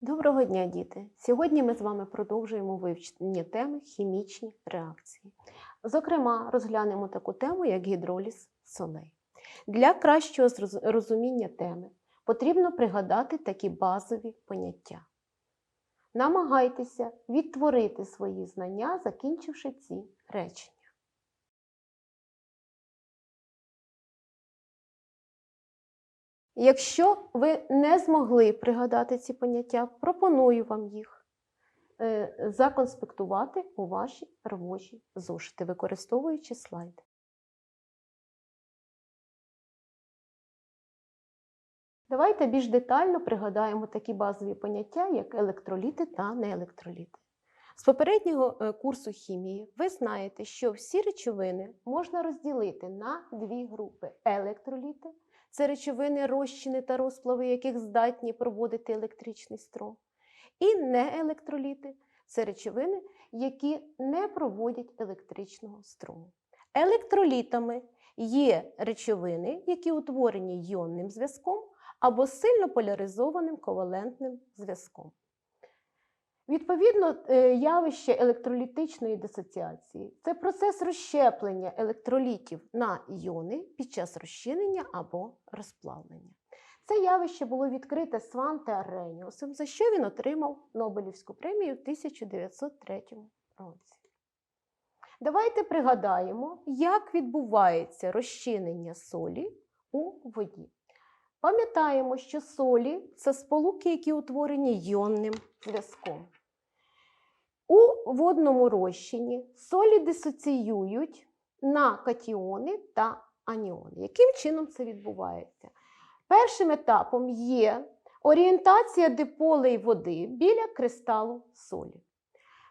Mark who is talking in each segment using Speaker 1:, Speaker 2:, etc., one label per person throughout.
Speaker 1: Доброго дня, діти! Сьогодні ми з вами продовжуємо вивчення теми хімічні реакції. Зокрема, розглянемо таку тему, як гідроліз солей. Для кращого розуміння теми потрібно пригадати такі базові поняття. Намагайтеся відтворити свої знання, закінчивши ці речення. Якщо ви не змогли пригадати ці поняття, пропоную вам їх е, законспектувати у ваші робочі зошити, використовуючи слайди. Давайте більш детально пригадаємо такі базові поняття, як електроліти та неелектроліти. З попереднього е, курсу хімії ви знаєте, що всі речовини можна розділити на дві групи електроліти це речовини, розчини та розплави, яких здатні проводити електричний струм. І неелектроліти це речовини, які не проводять електричного струму. Електролітами є речовини, які утворені йонним зв'язком або сильно поляризованим ковалентним зв'язком. Відповідно, е, явище електролітичної дисоціації це процес розщеплення електролітів на іони під час розчинення або розплавлення. Це явище було відкрите Сванте Арреніусом, за що він отримав Нобелівську премію в 1903 році. Давайте пригадаємо, як відбувається розчинення солі у воді. Пам'ятаємо, що солі це сполуки, які утворені йонним зв'язком. У водному розчині солі дисоціюють на катіони та аніони. Яким чином це відбувається? Першим етапом є орієнтація диполей води біля кристалу солі.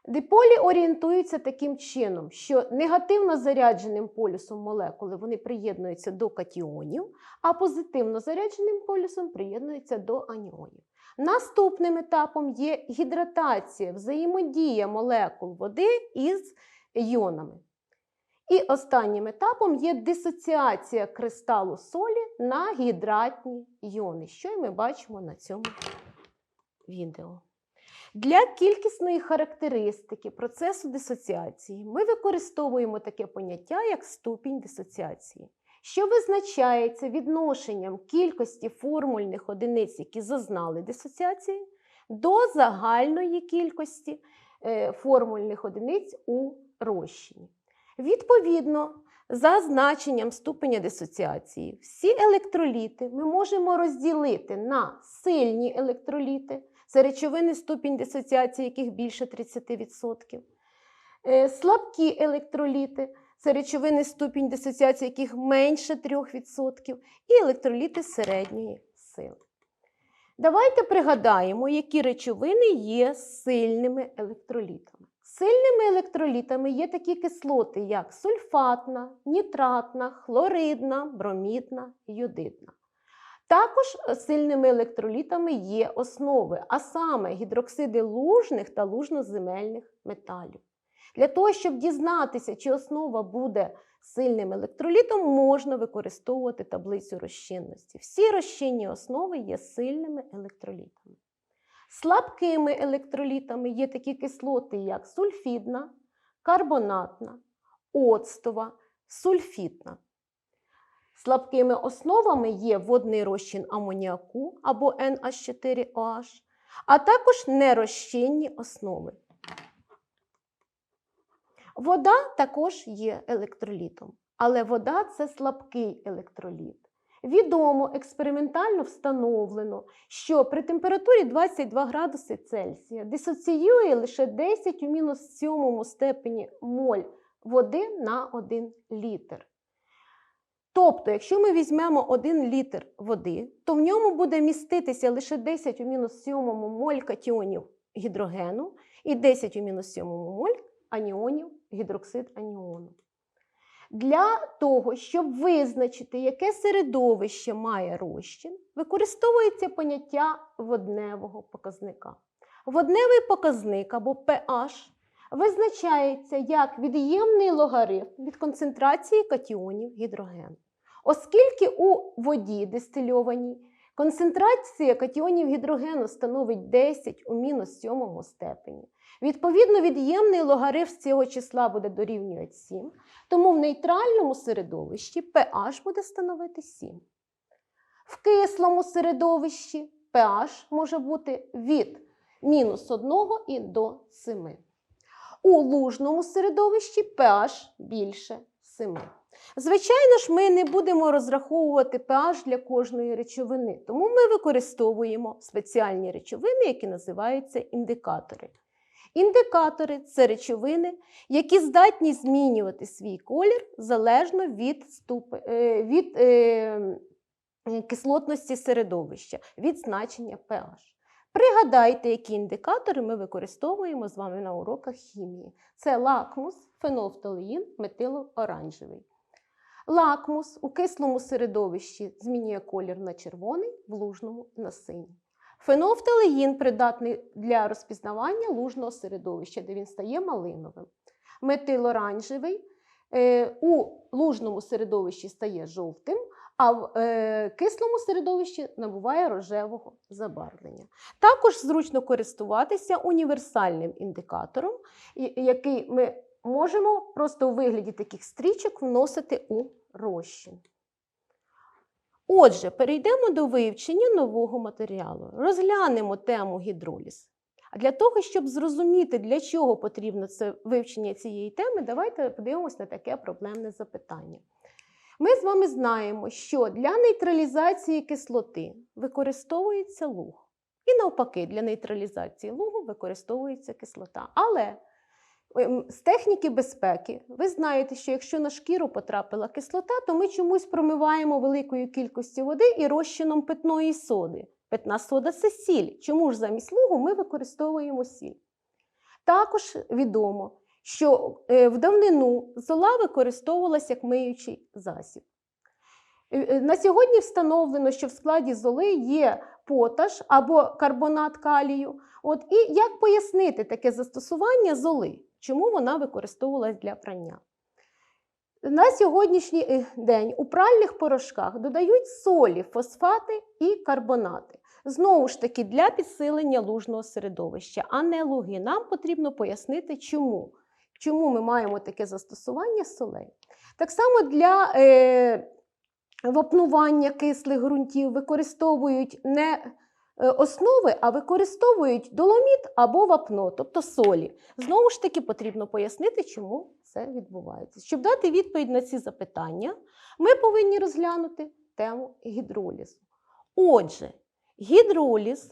Speaker 1: Диполі орієнтуються таким чином, що негативно зарядженим полюсом молекули вони приєднуються до катіонів, а позитивно зарядженим полюсом приєднуються до аніонів. Наступним етапом є гідратація, взаємодія молекул води із іонами. І останнім етапом є дисоціація кристалу солі на гідратні іони, що й ми бачимо на цьому відео. Для кількісної характеристики процесу дисоціації ми використовуємо таке поняття, як ступінь дисоціації, що визначається відношенням кількості формульних одиниць, які зазнали дисоціації, до загальної кількості е, формульних одиниць у розчині. Відповідно, за значенням ступеня дисоціації, всі електроліти ми можемо розділити на сильні електроліти, це речовини ступінь дисоціації, яких більше 30%. Е, Слабкі електроліти це речовини ступінь дисоціації, яких менше 3%, і електроліти середньої сили. Давайте пригадаємо, які речовини є сильними електролітами. Сильними електролітами є такі кислоти, як сульфатна, нітратна, хлоридна, бромідна, йодидна. Також е, сильними електролітами є основи, а саме гідроксиди лужних та лужноземельних металів. Для того, щоб дізнатися, чи основа буде сильним електролітом, можна використовувати таблицю розчинності. Всі розчинні основи є сильними електролітами. Слабкими електролітами є такі кислоти, як сульфідна, карбонатна, оцтова, сульфітна. Слабкими основами є водний розчин амоніаку або NH4OH, а також нерозчинні основи. Вода також є електролітом, але вода це слабкий електроліт. Відомо, експериментально встановлено, що при температурі 22 градуси Цельсія дисоціює лише 10 у мінус 7 степені моль води на 1 літр. Тобто, якщо ми візьмемо 1 літр води, то в ньому буде міститися лише 10 у мінус 7 моль катіонів гідрогену і 10 у мінус 7 моль аніонів гідроксид аніону. Для того, щоб визначити, яке середовище має розчин, використовується поняття водневого показника. Водневий показник або pH визначається як від'ємний логарифм від концентрації катіонів гідрогену. Оскільки у воді дистильованій Концентрація катіонів гідрогену становить 10 у мінус сьомому степені. Відповідно, від'ємний логарифм цього числа буде дорівнювати 7, тому в нейтральному середовищі pH буде становити 7. В кислому середовищі pH може бути від мінус 1 і до 7. У лужному середовищі pH більше 7. Звичайно ж, ми не будемо розраховувати pH для кожної речовини, тому ми використовуємо спеціальні речовини, які називаються індикатори. Індикатори це речовини, які здатні змінювати свій колір залежно від, ступе- е, від е, кислотності середовища, від значення pH. Пригадайте, які індикатори ми використовуємо з вами на уроках хімії. Це лакмус, фенолфталеїн, метилооранжевий. Лакмус у кислому середовищі змінює колір на червоний, в лужному на синій. Фенолфталеїн придатний для розпізнавання лужного середовища, де він стає малиновим. Метилоранжевий е, у лужному середовищі стає жовтим, а в е, кислому середовищі набуває рожевого забарвлення. Також зручно користуватися універсальним індикатором, який ми можемо просто у вигляді таких стрічок вносити у розчин. Отже, перейдемо до вивчення нового матеріалу. Розглянемо тему гідроліз. А для того, щоб зрозуміти, для чого потрібно це вивчення цієї теми, давайте подивимось на таке проблемне запитання. Ми з вами знаємо, що для нейтралізації кислоти використовується луг. І навпаки, для нейтралізації лугу використовується кислота. Але з техніки безпеки ви знаєте, що якщо на шкіру потрапила кислота, то ми чомусь промиваємо великою кількістю води і розчином питної соди. Питна сода це сіль. Чому ж замість лугу ми використовуємо сіль? Також відомо, що е, в давнину зола використовувалася як миючий засіб. Е, е, На сьогодні встановлено, що в складі золи є поташ або карбонат калію. От, і як пояснити таке застосування золи? Чому вона використовувалась для прання? На сьогоднішній е, день у пральних порошках додають солі, фосфати і карбонати. Знову ж таки, для підсилення лужного середовища, а не луги. Нам потрібно пояснити, чому. Чому ми маємо таке застосування солей. Так само для е, вапнування кислих ґрунтів використовують не основи, а використовують доломіт або вапно, тобто солі. Знову ж таки, потрібно пояснити, чому це відбувається. Щоб дати відповідь на ці запитання, ми повинні розглянути тему гідролізу. Отже, гідроліз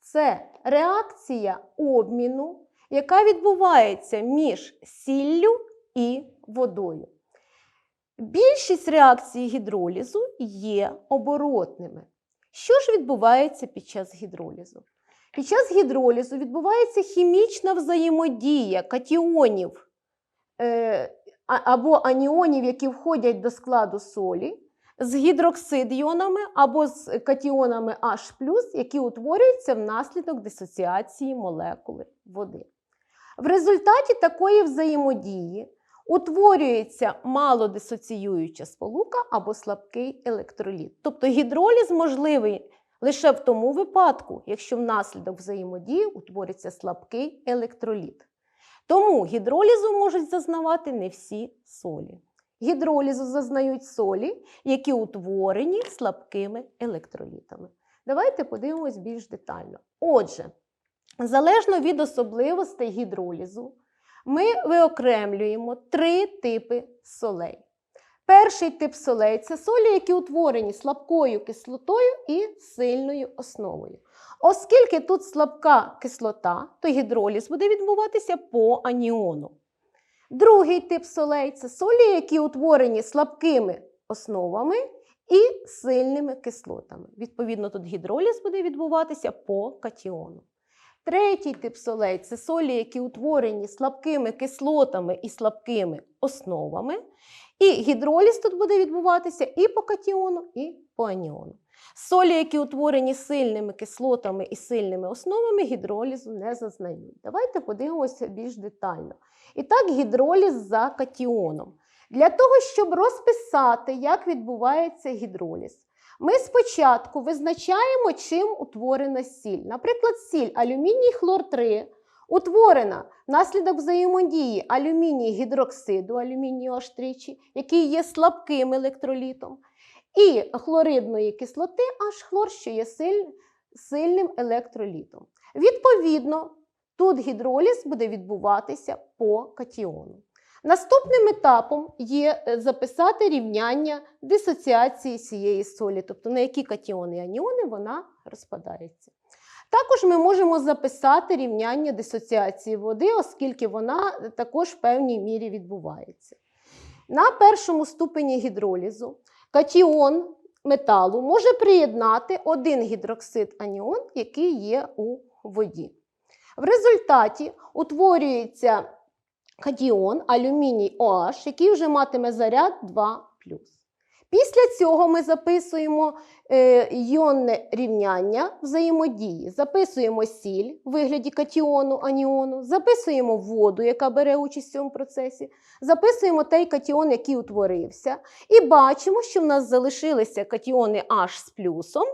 Speaker 1: це реакція обміну, яка відбувається між сіллю і водою. Більшість реакцій гідролізу є оборотними. Що ж відбувається під час гідролізу? Під час гідролізу відбувається хімічна взаємодія катіонів е, або аніонів, які входять до складу солі, з гідроксид-іонами або з катіонами H+, які утворюються внаслідок дисоціації молекули води. В результаті такої взаємодії утворюється малодисоціююча сполука або слабкий електроліт. Тобто гідроліз можливий лише в тому випадку, якщо внаслідок взаємодії утвориться слабкий електроліт. Тому гідролізу можуть зазнавати не всі солі. Гідролізу зазнають солі, які утворені слабкими електролітами. Давайте подивимось більш детально. Отже, залежно від особливостей гідролізу, ми виокремлюємо три типи солей. Перший тип солей це солі, які утворені слабкою кислотою і сильною основою. Оскільки тут слабка кислота, то гідроліз буде відбуватися по аніону. Другий тип солей це солі, які утворені слабкими основами і сильними кислотами. Відповідно, тут гідроліз буде відбуватися по катіону. Третій тип солей це солі, які утворені слабкими кислотами і слабкими основами. І гідроліз тут буде відбуватися і по катіону, і по аніону. Солі, які утворені сильними кислотами і сильними основами, гідролізу не зазнають. Давайте подивимося більш детально. І так, гідроліз за катіоном. Для того, щоб розписати, як відбувається гідроліз, ми спочатку визначаємо, чим утворена сіль. Наприклад, сіль алюміній хлор 3 утворена внаслідок взаємодії алюміній гідроксиду, алюмінію H3, який є слабким електролітом, і хлоридної кислоти H хлор, що є сильним електролітом. Відповідно, тут гідроліз буде відбуватися по катіону. Наступним етапом є е, записати рівняння дисоціації цієї солі, тобто на які катіони і аніони вона розпадається. Також ми можемо записати рівняння дисоціації води, оскільки вона е, також в певній мірі відбувається. На першому ступені гідролізу катіон металу може приєднати один гідроксид аніон, який є у воді. В результаті утворюється катіон алюміній OH, який вже матиме заряд 2. Після цього ми записуємо е, іонне рівняння взаємодії. Записуємо сіль в вигляді катіону, аніону, записуємо воду, яка бере участь в цьому процесі, записуємо той катіон, який утворився, і бачимо, що в нас залишилися катіони H з плюсом,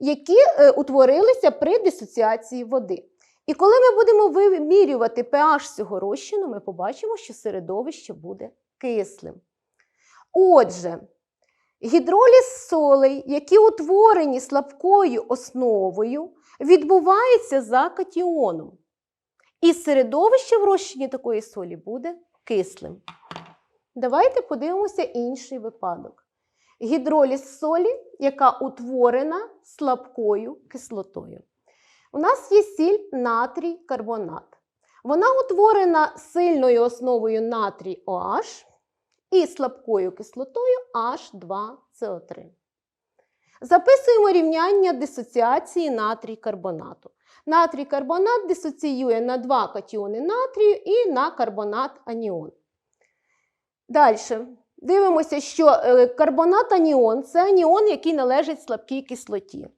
Speaker 1: які е, утворилися при дисоціації води. І коли ми будемо вимірювати pH цього розчину, ми побачимо, що середовище буде кислим. Отже, гідроліз солей, які утворені слабкою основою, відбувається за катіоном. І середовище в розчині такої солі буде кислим. Давайте подивимося інший випадок. Гідроліз солі, яка утворена слабкою кислотою. У нас є сіль натрій карбонат. Вона утворена сильною основою натрій OH і слабкою кислотою H2CO3. Записуємо рівняння дисоціації натрій карбонату. Натрій карбонат дисоціює на два катіони натрію і на карбонат аніон. Далі. Дивимося, що е, карбонат аніон це аніон, який належить слабкій кислоті.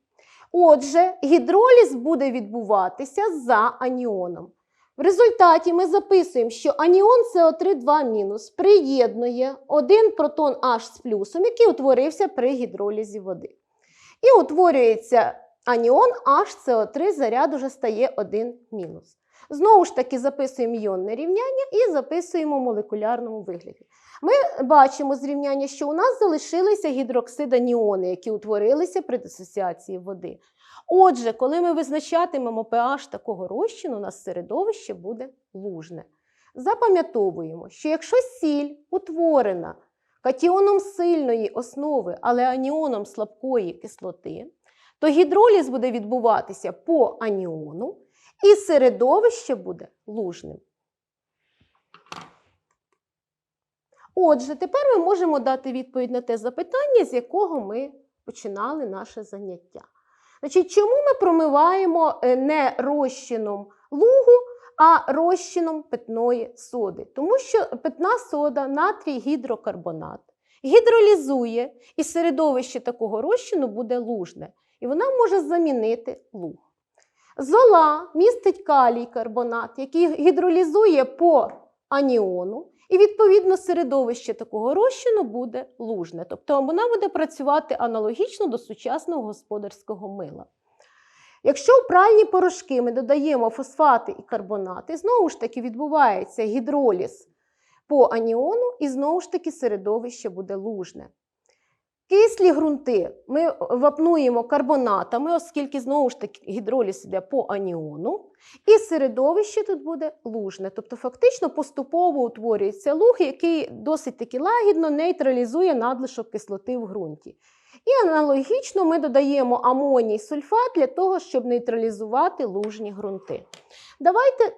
Speaker 1: Отже, гідроліз буде відбуватися за аніоном. В результаті ми записуємо, що аніон СО3 2 приєднує один протон H з плюсом, який утворився при гідролізі води. І утворюється аніон HCO3, заряд уже стає 1 мінус. Знову ж таки, записуємо іонне рівняння і записуємо в молекулярному вигляді. Ми бачимо з рівняння, що у нас залишилися гідроксиданіони, які утворилися при дисоціації води. Отже, коли ми визначатимемо pH такого розчину, у нас середовище буде лужне. Запам'ятовуємо, що якщо сіль утворена катіоном сильної основи, але аніоном слабкої кислоти, то гідроліз буде відбуватися по аніону, і середовище буде лужним. Отже, тепер ми можемо дати відповідь на те запитання, з якого ми починали наше заняття. Значить, Чому ми промиваємо е, не розчином лугу, а розчином питної соди? Тому що питна сода, натрій гідрокарбонат, гідролізує, і середовище такого розчину буде лужне, і вона може замінити луг. Зола містить калій карбонат, який гідролізує по аніону, і, відповідно, середовище такого розчину буде лужне. Тобто вона буде працювати аналогічно до сучасного господарського мила. Якщо в пральні порошки ми додаємо фосфати і карбонати, знову ж таки відбувається гідроліз по аніону, і знову ж таки середовище буде лужне. Кислі ґрунти ми вапнуємо карбонатами, оскільки знову ж таки гідроліз йде по аніону, і середовище тут буде лужне. Тобто, фактично поступово утворюється луг, який досить таки лагідно нейтралізує надлишок кислоти в ґрунті. І аналогічно ми додаємо амоній сульфат для того, щоб нейтралізувати лужні ґрунти. Давайте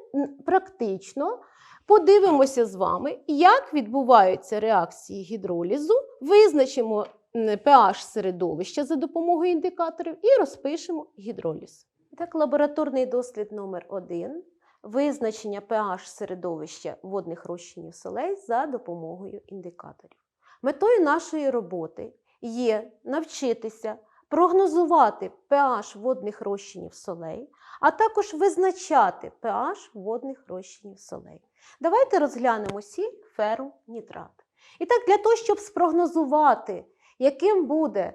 Speaker 1: практично подивимося з вами, як відбуваються реакції гідролізу, визначимо pH середовища за допомогою індикаторів і розпишемо гідроліз. Так, лабораторний дослід номер 1 визначення pH середовища водних розчинів солей за допомогою індикаторів. Метою нашої роботи є навчитися прогнозувати pH водних розчинів солей, а також визначати pH водних розчинів солей. Давайте розглянемо сіль ферум нітрат. І так, для того, щоб спрогнозувати, яким буде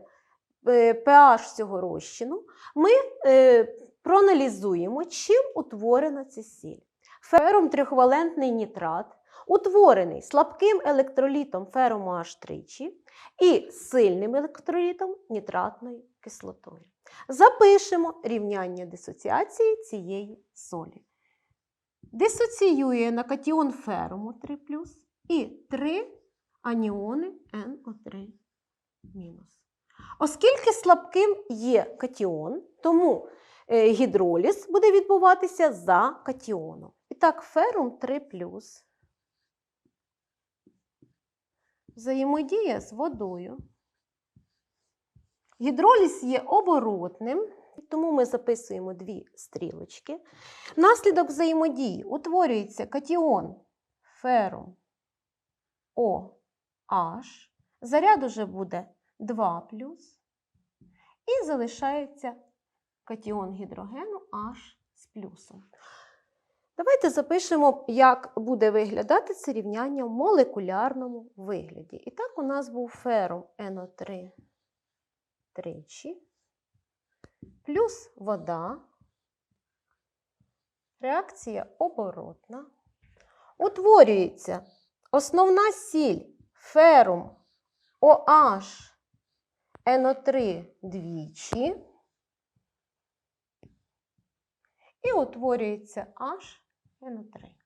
Speaker 1: е, pH цього розчину, ми е, проаналізуємо, чим утворена ця сіль. Ферум трихвалентний нітрат утворений слабким електролітом феруму H3 і сильним електролітом нітратною кислотою. Запишемо рівняння дисоціації цієї солі. Дисоціює на катіон феруму 3 і 3 аніони NO3 Оскільки слабким є катіон, тому е, гідроліз буде відбуватися за катіоном. І так, ферум 3 взаємодія з водою. Гідроліз є оборотним, тому ми записуємо дві стрілочки. Внаслідок взаємодії утворюється катіон ферум OH. Заряд уже буде 2 і залишається катіон гідрогену H з плюсом. Давайте запишемо, як буде виглядати це рівняння в молекулярному вигляді. І так, у нас був ферум NO3 тричі, плюс вода, реакція оборотна. Утворюється основна сіль ферум OH NO3 двічі. І утворюється H NO3.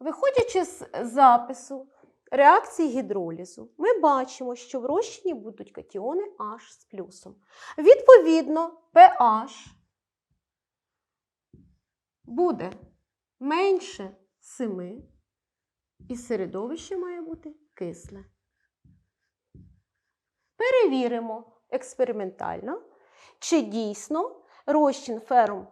Speaker 1: Виходячи з запису реакції гідролізу, ми бачимо, що в розчині будуть катіони H з плюсом. Відповідно, pH буде менше 7, і середовище має бути кисле. Перевіримо експериментально, чи дійсно розчин ферум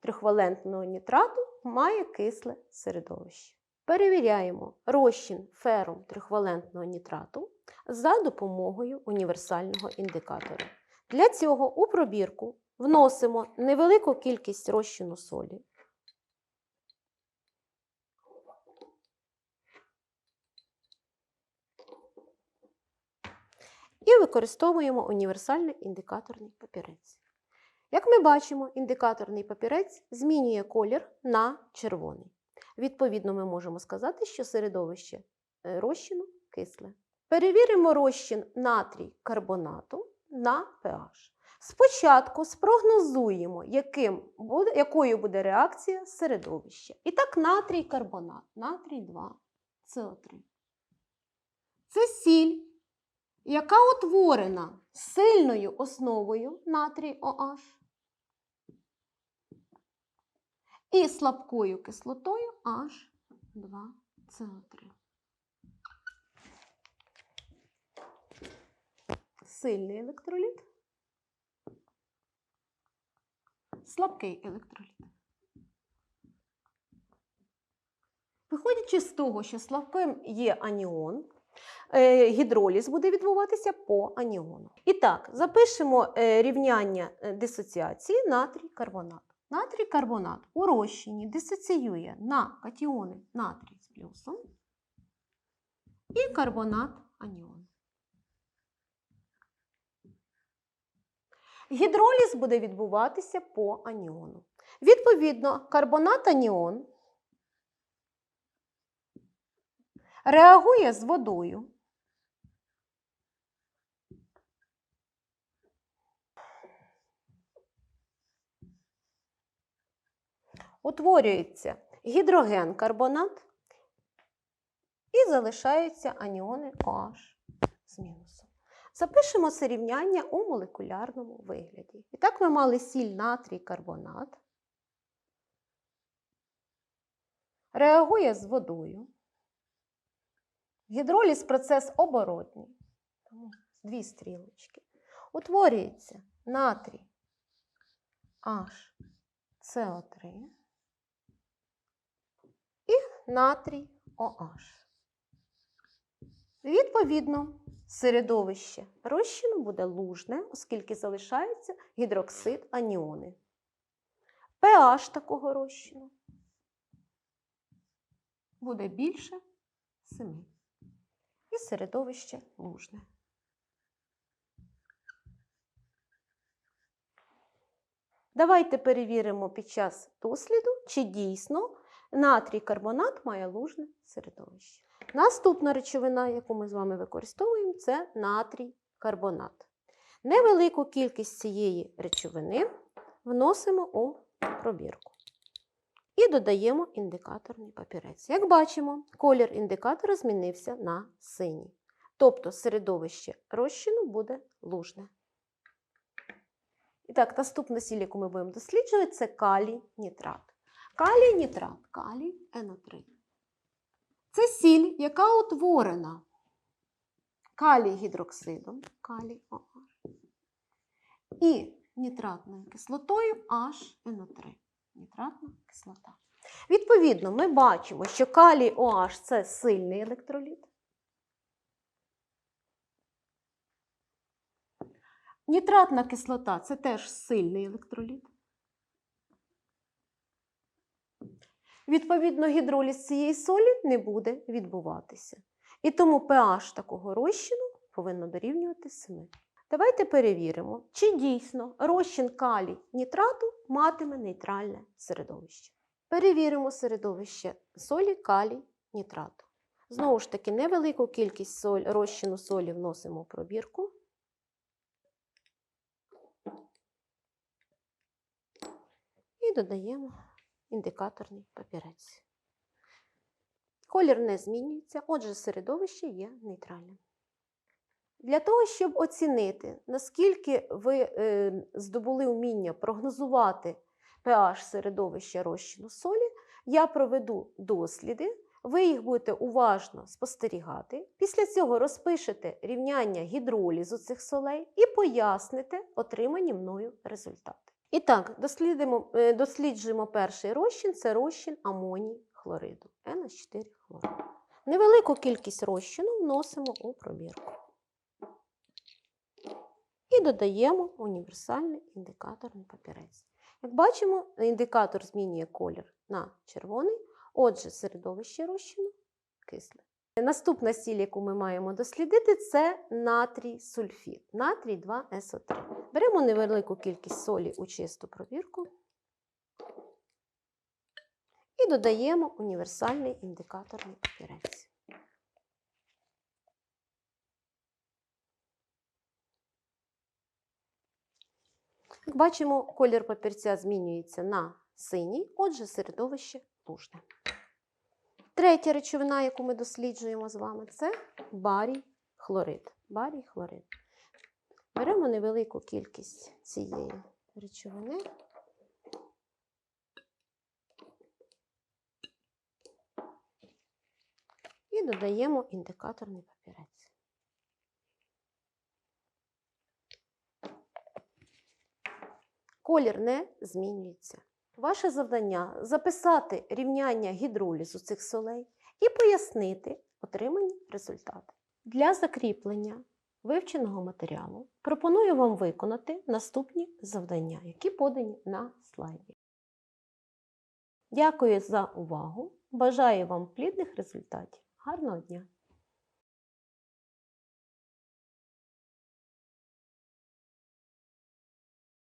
Speaker 1: трихвалентного нітрату має кисле середовище. Перевіряємо розчин ферум трихвалентного нітрату за допомогою універсального індикатора. Для цього у пробірку вносимо невелику кількість розчину солі. І використовуємо універсальний індикаторний папірець. Як ми бачимо, індикаторний папірець змінює колір на червоний. Відповідно, ми можемо сказати, що середовище е, розчину кисле. Перевіримо розчин натрій карбонату на pH. Спочатку спрогнозуємо, яким буде, якою буде реакція середовища. І так, натрій карбонат, натрій 2 СО3. Це сіль, яка утворена сильною основою натрій OH і слабкою кислотою H2CO3. Сильний електроліт, слабкий електроліт. Виходячи з того, що слабким є аніон, гідроліз буде відбуватися по аніону. І так, запишемо е, рівняння е, дисоціації натрій карбонат. Натрій карбонат у розчині дисоціює на катіони натрій з плюсом і карбонат аніон. Гідроліз буде відбуватися по аніону. Відповідно, карбонат аніон реагує з водою. Утворюється гідроген карбонат і залишаються аніони OH з мінусом. Запишемо це рівняння у молекулярному вигляді. І так ми мали сіль натрій карбонат. Реагує з водою. Гідроліз процес оборотній. Тому дві стрілочки. Утворюється натрій HCO3 і натрій OH. Відповідно, середовище розчину буде лужне, оскільки залишається гідроксид аніони. pH такого розчину буде більше 7. І середовище лужне. Давайте перевіримо під час досліду, чи дійсно натрій карбонат має лужне середовище. Наступна речовина, яку ми з вами використовуємо, це натрій карбонат. Невелику кількість цієї речовини вносимо у пробірку і додаємо індикаторний папірець. Як бачимо, колір індикатора змінився на синій. Тобто середовище розчину буде лужне. І так, наступна сіль, яку ми будемо досліджувати, це калій нітрат. Калій нітрат, калій НО3. Це сіль, яка утворена калій гідроксидом, калій OH, і нітратною кислотою HNO3. Нітратна кислота. Відповідно, ми бачимо, що калій OH це сильний електроліт. Нітратна кислота це теж сильний електроліт. Відповідно, гідроліз цієї солі не буде відбуватися. І тому pH такого розчину повинно дорівнювати 7. Давайте перевіримо, чи дійсно розчин калій нітрату матиме нейтральне середовище. Перевіримо середовище солі калій нітрату. Знову ж таки, невелику кількість соль, розчину солі вносимо в пробірку. І додаємо індикаторний папірець. Колір не змінюється, отже, середовище є нейтральним. Для того, щоб оцінити, наскільки ви е, здобули вміння прогнозувати pH середовища розчину солі, я проведу досліди, ви їх будете уважно спостерігати. Після цього розпишете рівняння гідролізу цих солей і поясните отримані мною результати. І так, е, досліджуємо перший розчин це розчин амоній хлориду NH4 хлорид. Невелику кількість розчину вносимо у пробірку. І додаємо універсальний індикаторний папірець. Як бачимо, індикатор змінює колір на червоний, отже, середовище розчину кисле. Наступна сіль, яку ми маємо дослідити, це натрій сульфід, натрій 2СО3. Беремо невелику кількість солі у чисту пробірку і додаємо універсальний індикаторний папірець. Як бачимо, колір папірця змінюється на синій, отже, середовище лужне. Третя речовина, яку ми досліджуємо з вами, це барій хлорид. Барій хлорид. Беремо невелику кількість цієї речовини. І додаємо індикаторний папірець. Колір не змінюється. Ваше завдання записати рівняння гідролізу цих солей і пояснити отримані результати. Для закріплення вивченого матеріалу пропоную вам виконати наступні завдання, які подані на слайді. Дякую за увагу! Бажаю вам плідних результатів. Гарного дня!